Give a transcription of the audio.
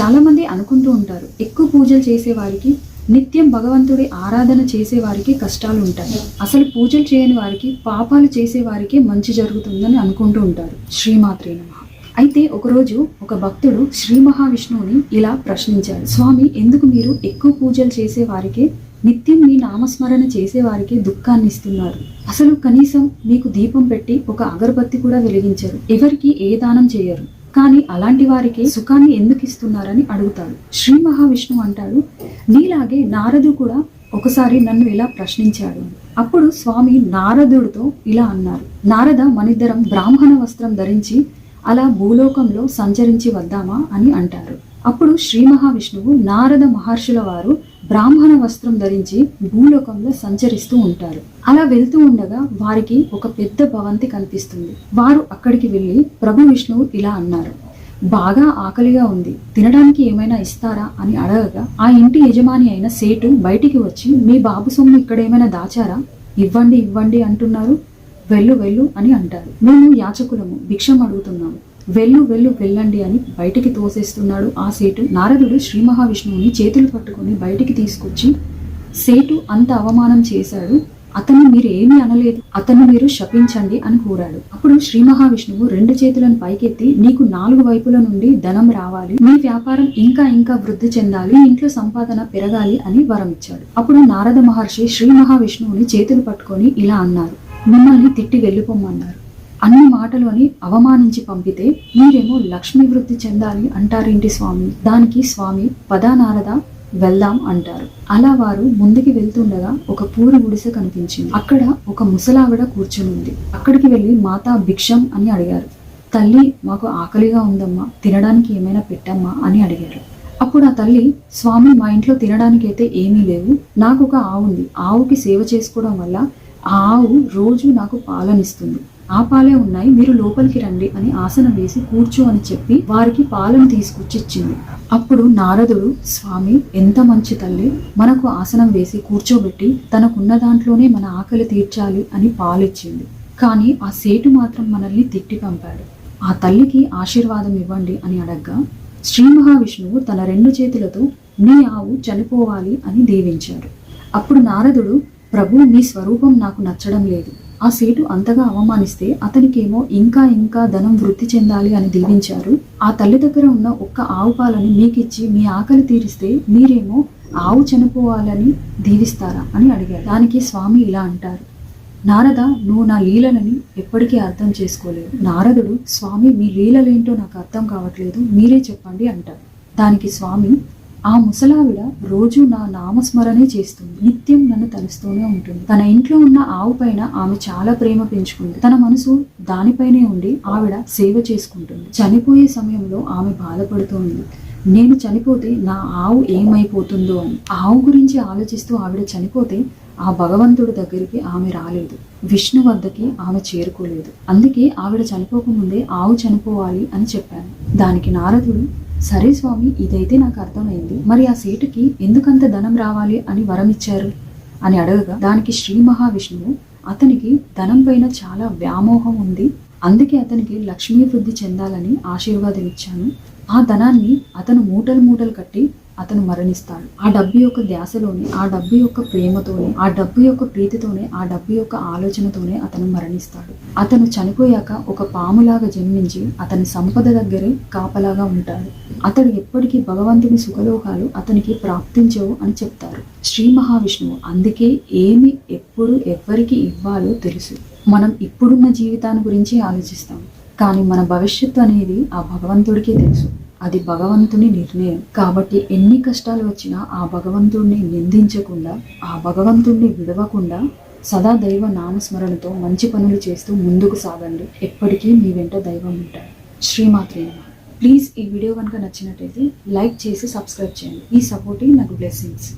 చాలామంది అనుకుంటూ ఉంటారు ఎక్కువ పూజలు చేసేవారికి నిత్యం భగవంతుడి ఆరాధన చేసే వారికి కష్టాలు ఉంటాయి. అసలు పూజలు చేయని వారికి పాపాలు చేసే వారికి మంచి జరుగుతుందని అనుకుంటూ ఉంటారు. శ్రీమాత్రే నమ. అయితే ఒకరోజు ఒక భక్తుడు శ్రీ మహావిష్ణువుని ఇలా ప్రశ్నించాడు. స్వామి ఎందుకు మీరు ఎక్కువ పూజలు చేసే వారికి నిత్యం మీ నామస్మరణ చేసే వారికి దుఃఖాన్ని ఇస్తున్నారు? అసలు కనీసం మీకు దీపం పెట్టి ఒక అగరబత్తి కూడా వెలిగించరు. ఎవరికి ఏ దానం చేయరు? కానీ అలాంటి వారికి సుఖాన్ని ఎందుకు ఇస్తున్నారని అడుగుతాడు. శ్రీ మహావిష్ణువు అంటాడు నీలాగే నారదు కూడా ఒకసారి నన్ను ఇలా ప్రశ్నించాడు. అప్పుడు స్వామి నారదుడితో ఇలా అన్నారు నారద మనిద్దరం బ్రాహ్మణ వస్త్రం ధరించి అలా భూలోకంలో సంచరించి వద్దామా? అని అంటారు. అప్పుడు శ్రీ మహావిష్ణువు నారద మహర్షుల వారు బ్రాహ్మణ వస్త్రం ధరించి భూలోకంలో సంచరిస్తూ ఉంటారు. అలా వెళ్తూ ఉండగా వారికి ఒక పెద్ద భవంతి కనిపిస్తుంది. వారు అక్కడికి వెళ్ళి ప్రభు విష్ణువు ఇలా అన్నారు బాగా ఆకలిగా ఉంది. తినడానికి ఏమైనా ఇస్తారా? అని అడగగా ఆ ఇంటి యజమాని అయిన సేటు బయటికి వచ్చి మీ బాబు సొమ్ము ఇక్కడ ఏమైనా దాచారా? ఇవ్వండి ఇవ్వండి అంటున్నారు. వెళ్ళు వెళ్ళు అని అంటారు. మేము యాచకులము భిక్షం అడుగుతున్నాము. వెళ్ళు వెళ్ళు వెళ్ళండి అని బయటికి తోసేస్తున్నాడు. ఆ సేటు నారదుడు శ్రీ మహావిష్ణువుని చేతులు పట్టుకొని బయటికి తీసుకొచ్చి సేటు అంత అవమానం చేశాడు. అతన్ని మీరు ఏమీ అనలేదు. అతన్ని మీరు శపించండి అని కోరాడు. అప్పుడు శ్రీ మహావిష్ణువు రెండు చేతులను పైకెత్తి నీకు నాలుగు వైపుల నుండి ధనం రావాలి. నీ వ్యాపారం ఇంకా ఇంకా వృద్ధి చెందాలి. ఇంట్లో సంపాదన పెరగాలి అని వరం ఇచ్చాడు. అప్పుడు నారద మహర్షి శ్రీ మహావిష్ణువుని చేతులు పట్టుకొని ఇలా అన్నారు. మిమ్మల్ని తిట్టి వెళ్ళిపోమన్నారు అన్ని మాటలు అని అవమానించి పంపితే మీరేమో లక్ష్మీ వృద్ధి చెందాలి అంటారేంటి స్వామి? దానికి స్వామి పదానారద వెళ్దాం అంటారు. అలా వారు ముందుకి వెళ్తుండగా ఒక పూరి గుడిసె కనిపించింది. అక్కడ ఒక ముసలావిడ కూర్చొని ఉంది అక్కడికి వెళ్ళి మాతా భిక్షం అని అడిగారు. తల్లి మాకు ఆకలిగా ఉందమ్మా తినడానికి ఏమైనా పెట్టమ్మా అని అడిగారు. అప్పుడు ఆ తల్లి స్వామి మా ఇంట్లో తినడానికైతే ఏమీ లేవు నాకు ఒక ఆవు ఉంది ఆవుకి సేవ చేసుకోవడం వల్ల ఆ ఆవు రోజు నాకు పాలనిస్తుంది. ఆ పాలే ఉన్నాయి మీరు లోపలికి రండి అని ఆసనం వేసి కూర్చో అని చెప్పి వారికి పాలను తీసుకొచ్చి ఇచ్చింది అప్పుడు నారదుడు స్వామి ఎంత మంచి తల్లి. మనకు ఆసనం వేసి కూర్చోబెట్టి తనకున్న దాంట్లోనే మన ఆకలి తీర్చాలి అని పాలిచ్చింది. కానీ ఆ సేటు మాత్రం మనల్ని తిట్టి పంపాడు. ఆ తల్లికి ఆశీర్వాదం ఇవ్వండి అని అడగ్గా శ్రీ మహావిష్ణువు తన రెండు చేతులతో నీ ఆవు చనిపోవాలి అని దీవించాడు. అప్పుడు నారదుడు ప్రభు నీ స్వరూపం నాకు నచ్చడం లేదు. ఆ సేటు అంతగా అవమానిస్తే అతనికేమో ఇంకా ఇంకా ధనం వృద్ధి చెందాలి అని దీవించారు. ఆ తల్లి దగ్గర ఉన్న ఒక్క ఆవు పాలని మీకిచ్చి మీ ఆకలి తీరిస్తే మీరేమో ఆవు చనిపోవాలని దీవిస్తారా అని అడిగారు. దానికి స్వామి ఇలా అంటారు. నారద నువ్వు నా లీలలని ఎప్పటికీ అర్థం చేసుకోలేదు. నారదుడు స్వామి మీ లీలలేంటో నాకు అర్థం కావట్లేదు. మీరే చెప్పండి అంటారు. దానికి స్వామి ఆ ముసలావిడ రోజు నా నామస్మరణే చేస్తుంది. నిత్యం నన్ను తలుస్తూనే ఉంటుంది. తన ఇంట్లో ఉన్న ఆవు పైన ఆమె చాలా ప్రేమ పెంచుకుంది. తన మనసు దానిపైనే ఉండి ఆవిడ సేవ చేసుకుంటుంది. చనిపోయే సమయంలో ఆమె బాధపడుతోంది. నేను చనిపోతే నా ఆవు ఏమైపోతుందో అని. ఆవు గురించి ఆలోచిస్తూ ఆవిడ చనిపోతే ఆ భగవంతుడి దగ్గరికి ఆమె రాలేదు. విష్ణు వద్దకి ఆమె చేరుకోలేదు. అందుకే ఆవిడ చనిపోకముందే ఆవు చనిపోవాలి అని చెప్పాను. దానికి నారదుడు సరే స్వామి ఇదైతే నాకు అర్థమైంది. మరి ఆ సేటుకి ఎందుకంత ధనం రావాలి అని వరం ఇచ్చారు? అని అడగగా దానికి శ్రీ మహావిష్ణువు అతనికి ధనం పైన చాలా వ్యామోహం ఉంది. అందుకే అతనికి లక్ష్మీ వృద్ధి చెందాలని ఆశీర్వాదం ఇచ్చాను. ఆ ధనాన్ని అతను మూటలు మూటలు కట్టి అతను మరణిస్తాడు. ఆ డబ్బు యొక్క ధ్యాసలోనే ఆ డబ్బు యొక్క ప్రేమతోనే ఆ డబ్బు యొక్క ప్రీతితోనే ఆ డబ్బు యొక్క ఆలోచనతోనే అతను మరణిస్తాడు. అతను చనిపోయాక ఒక పాములాగా జన్మించి అతని సంపద దగ్గరే కాపలాగా ఉంటాడు. అతడు ఎప్పటికీ భగవంతుని సుఖలోకాలు అతనికి ప్రాప్తించవు అని చెప్తారు. శ్రీ మహావిష్ణువు అందుకే ఏమి ఎప్పుడు ఎవ్వరికి ఇవ్వాలో తెలుసు. మనం ఇప్పుడున్న జీవితాన్ని గురించి ఆలోచిస్తాం. కానీ మన భవిష్యత్తు అనేది ఆ భగవంతుడికే తెలుసు. అది భగవంతుని నిర్ణయం. కాబట్టి ఎన్ని కష్టాలు వచ్చినా ఆ భగవంతుడిని నిందించకుండా ఆ భగవంతుడిని విడవకుండా సదా దైవ నామస్మరణతో మంచి పనులు చేస్తూ ముందుకు సాగండి. ఎప్పటికీ మీ వెంట దైవం ఉంటాడు. శ్రీమాత్రే నమః. ప్లీజ్ ఈ వీడియో కనుక నచ్చినట్టయితే లైక్ చేసి సబ్స్క్రైబ్ చేయండి. ఈ సపోర్టింగ్ నాకు బ్లెస్సింగ్స్.